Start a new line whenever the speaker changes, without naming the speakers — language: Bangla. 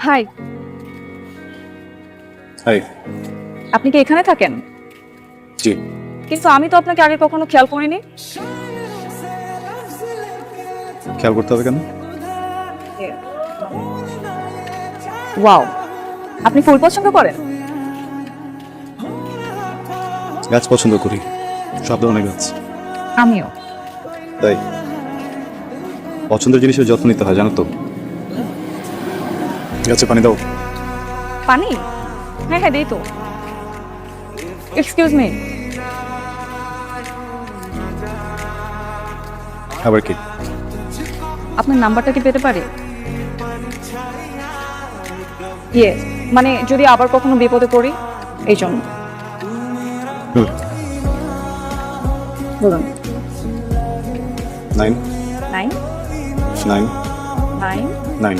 হাই।
হাই।
আপনি কি এখানে থাকেন?
জি।
কিন্তু আমি তো আপনাকে আগে কখনো খেয়াল করিনি।
খেয়াল করতে হবে কেন?
ওয়াও। আপনি ফুল পছন্দ করেন?
গাছ পছন্দ করি। সব ধরনের গাছ।
আমিও।
তাই। পছন্দের জিনিসের যত্ন নিতে হয় জানো তো? গাছে পানি দাও।
পানি? হ্যাঁ হ্যাঁ দেই তো। এক্সকিউজ মি
আবার কি?
আপনার নাম্বারটা কি পেতে পারি? ইয়ে মানে যদি আবার কখনো বিপদে পড়ি এই জন্য। বলুন।
Nine
nine
nine
nine
nine